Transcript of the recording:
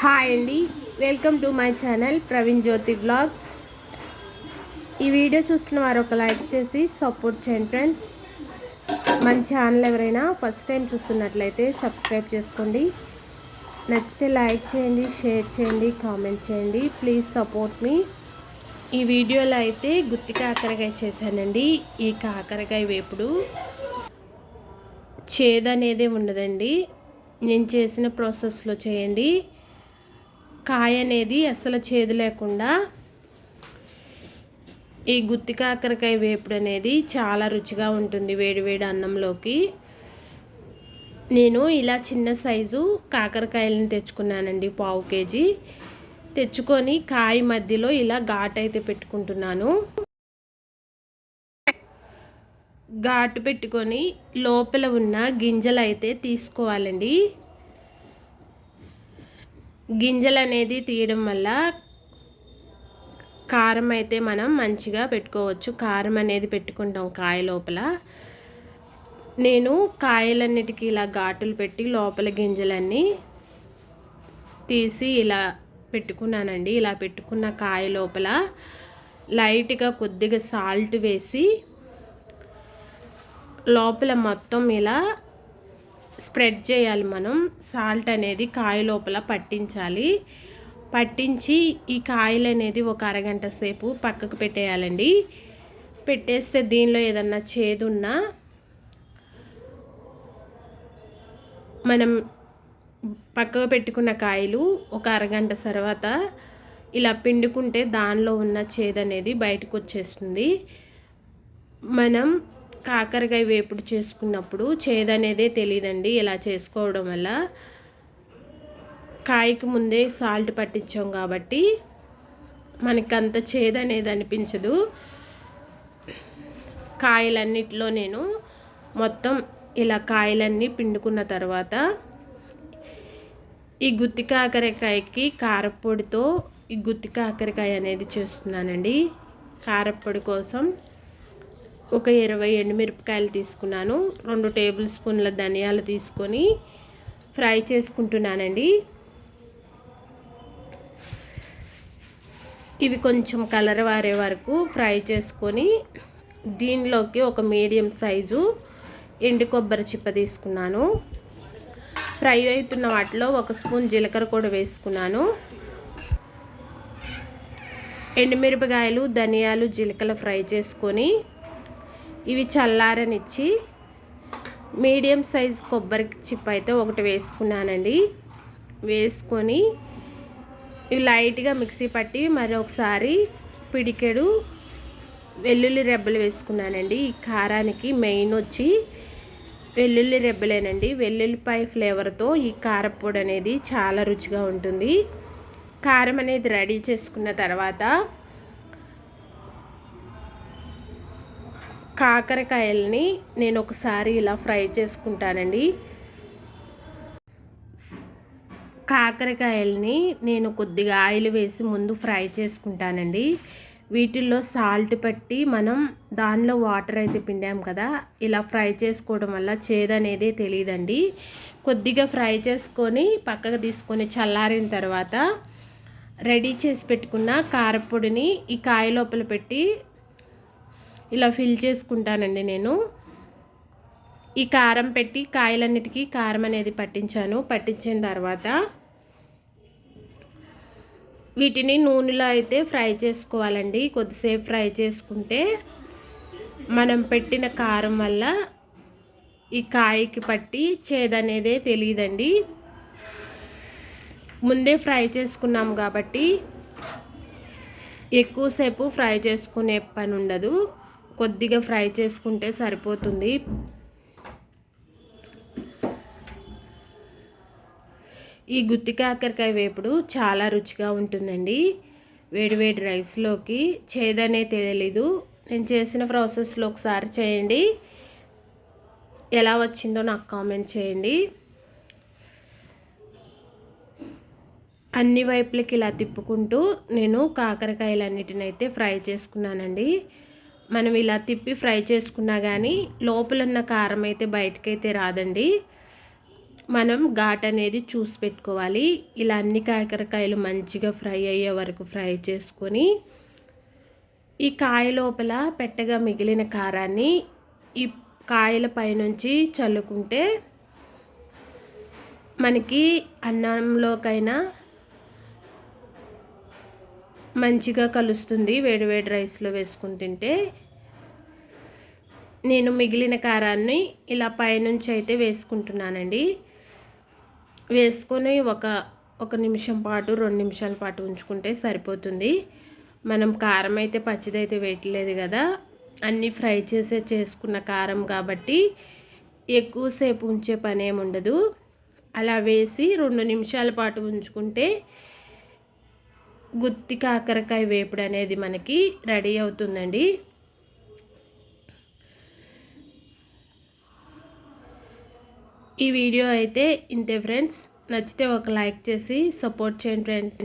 Hi అండి. Welcome to my channel Praveen Jyothi blog ఈ video చూస్తున్న వారు ఒక లైక్ చేసి సపోర్ట్ చేయండి ఫ్రెండ్స్ మన ఛానల్ ఎవరైనా ఫస్ట్ టైం చూస్తున్నట్లయితే సబ్స్క్రైబ్ చేసుకోండి. నచ్చితే లైక్ చేయండి షేర్ చేయండి కామెంట్ చేయండి. ప్లీజ్ సపోర్ట్ మీ ఈ వీడియోలో అయితే గుత్తి కాకరకాయ చేశానండి. ఈ కాకరకాయ వేపుడు చేదనేదే ఉండదండి. నేను చేసిన ప్రాసెస్లో చేయండి. కాయ అనేది అసలు చేదు లేకుండా ఈ గుత్తి కాకరకాయ వేపుడు అనేది చాలా రుచిగా ఉంటుంది వేడివేడి అన్నంలోకి. నేను ఇలా చిన్న సైజు కాకరకాయలను తెచ్చుకున్నానండి పావు కేజీ. తెచ్చుకొని కాయ మధ్యలో ఇలా ఘాట్ అయితే పెట్టుకుంటున్నాను. ఘాటు పెట్టుకొని లోపల ఉన్న గింజలు అయితే తీసుకోవాలండి. గింజలు అనేది తీయడం వల్ల కారం అయితే మనం మంచిగా పెట్టుకోవచ్చు. కారం అనేది పెట్టుకుంటాం కాయ లోపల. నేను కాయలన్నిటికీ ఇలా ఘాటులు పెట్టి లోపల గింజలన్నీ తీసి ఇలా పెట్టుకున్నానండి. ఇలా పెట్టుకున్న కాయ లోపల లైట్గా కొద్దిగా సాల్ట్ వేసి లోపల మొత్తం ఇలా స్ప్రెడ్ చేయాలి మనం. సాల్ట్ అనేది కాయ లోపల పట్టించాలి. పట్టించి ఈ కాయలు అనేది ఒక అరగంట సేపు పక్కకు పెట్టేయాలండి. పెట్టేస్తే దీనిలో ఏదన్నా చేదున్నా మనం పక్కకు పెట్టుకున్న కాయలు ఒక అరగంట తర్వాత ఇలా పిండుకుంటే దానిలో ఉన్న చేదు అనేది బయటకు వచ్చేస్తుంది. మనం కాకరకాయ వేపుడు చేసుకున్నప్పుడు చేదనేదే తెలియదండి ఇలా చేసుకోవడం వల్ల కాయకు ముందే సాల్ట్ పట్టించాం కాబట్టి మనకి అంత చేదనేది అనిపించదు. కాయలన్నిటిలో నేను మొత్తం ఇలా కాయలన్నీ పిండుకున్న తర్వాత ఈ గుత్తి కాకరకాయకి కారపొడితో ఈ గుత్తి కాకరకాయ అనేది చేస్తున్నానండి. కారపొడి కోసం ఒక ఇరవై ఎండుమిరపకాయలు తీసుకున్నాను. రెండు టేబుల్ స్పూన్ల ధనియాలు తీసుకొని ఫ్రై చేసుకుంటున్నానండి. ఇవి కొంచెం కలర్ వారే వరకు ఫ్రై చేసుకొని దీనిలోకి ఒక మీడియం సైజు ఎండు కొబ్బరి చిప్ప తీసుకున్నాను. ఫ్రై అవుతున్న వాటిలో ఒక స్పూన్ జీలకర్ర కూడా వేసుకున్నాను. ఎండుమిరపకాయలు ధనియాలు జీలకర్ర ఫ్రై చేసుకొని ఇవి చల్లారనిచ్చి మీడియం సైజ్ కొబ్బరి చిప్ అయితే ఒకటి వేసుకున్నానండి. వేసుకొని ఇవి లైట్గా మిక్సీ పట్టి మరొకసారి పిడికెడు వెల్లుల్లి రెబ్బలు వేసుకున్నానండి. ఈ కారానికి మెయిన్ వచ్చి వెల్లుల్లి రెబ్బలేనండి. వెల్లుల్లిపాయ ఫ్లేవర్తో ఈ కారపొడి అనేది చాలా రుచిగా ఉంటుంది. కారం అనేది రెడీ చేసుకున్న తర్వాత కాకరకాయలని నేను ఒకసారి ఇలా ఫ్రై చేసుకుంటానండి. కాకరకాయలని నేను కొద్దిగా ఆయిల్ వేసి ముందు ఫ్రై చేసుకుంటానండి. వీటిల్లో సాల్ట్ పెట్టి మనం దానిలో వాటర్ అయితే పిండాం కదా ఇలా ఫ్రై చేసుకోవడం వల్ల చేదనేది తెలియదండి కొద్దిగా ఫ్రై చేసుకొని పక్కకు తీసుకొని చల్లారిన తర్వాత రెడీ చేసి పెట్టుకున్న కారపొడిని ఈ కాయ లోపల పెట్టి ఇలా ఫిల్ చేసుకుంటానండి నేను. ఈ కారం పెట్టి కాయలన్నిటికీ కారం అనేది పట్టించాను. పట్టించిన తర్వాత వీటిని నూనెలో అయితే ఫ్రై చేసుకోవాలండి. కొద్దిసేపు ఫ్రై చేసుకుంటే మనం పెట్టిన కారం వల్ల ఈ కాయకి పట్టి చేదనేదే తెలియదండి. ముందే ఫ్రై చేసుకున్నాం కాబట్టి ఎక్కువసేపు ఫ్రై చేసుకునే పని ఉండదు. కొద్దిగా ఫ్రై చేసుకుంటే సరిపోతుంది. ఈ గుత్తి కాకరకాయ వేపుడు చాలా రుచిగా ఉంటుందండి. వేడివేడి రైస్లోకి చేదనే తెలియదు నేను చేసిన ప్రాసెస్లో ఒకసారి చేయండి. ఎలా వచ్చిందో నాకు కామెంట్ చేయండి. అన్ని వైపులకి ఇలా తిప్పుకుంటూ నేను కాకరకాయలన్నిటినైతే అయితే ఫ్రై చేసుకున్నానండి. మనం ఇలా తిప్పి ఫ్రై చేసుకున్నా కానీ లోపల ఉన్న కారం అయితే బయటకైతే రాదండి. మనం ఘాట్ అనేది చూసి పెట్టుకోవాలి. ఇలా అన్ని కాకరకాయలు మంచిగా ఫ్రై అయ్యే వరకు ఫ్రై చేసుకొని ఈ కాయ లోపల పెట్టగా మిగిలిన కారాన్ని ఈ కాయల పైనుంచి చల్లుకుంటే మనకి అన్నంలోకైనా మంచిగా కలుస్తుంది వేడివేడి రైస్లో వేసుకుని తింటే. నేను మిగిలిన కారాన్ని ఇలా పైనుంచి అయితే వేసుకుంటున్నానండి. వేసుకొని ఒక ఒక నిమిషం పాటు రెండు నిమిషాల పాటు ఉంచుకుంటే సరిపోతుంది. మనం కారం అయితే పచ్చిదైతే వేయట్లేదు కదా. అన్నీ ఫ్రై చేసే చేసుకున్న కారం కాబట్టి ఎక్కువసేపు ఉంచే పని ఏమి ఉండదు. అలా వేసి రెండు నిమిషాల పాటు ఉంచుకుంటే గుత్తి కాకరకాయ వేపుడు అనేది మనకి రెడీ అవుతుందండి. ఈ వీడియో అయితే ఇంతే ఫ్రెండ్స్. నచ్చితే ఒక లైక్ చేసి సపోర్ట్ చేయండి ఫ్రెండ్స్.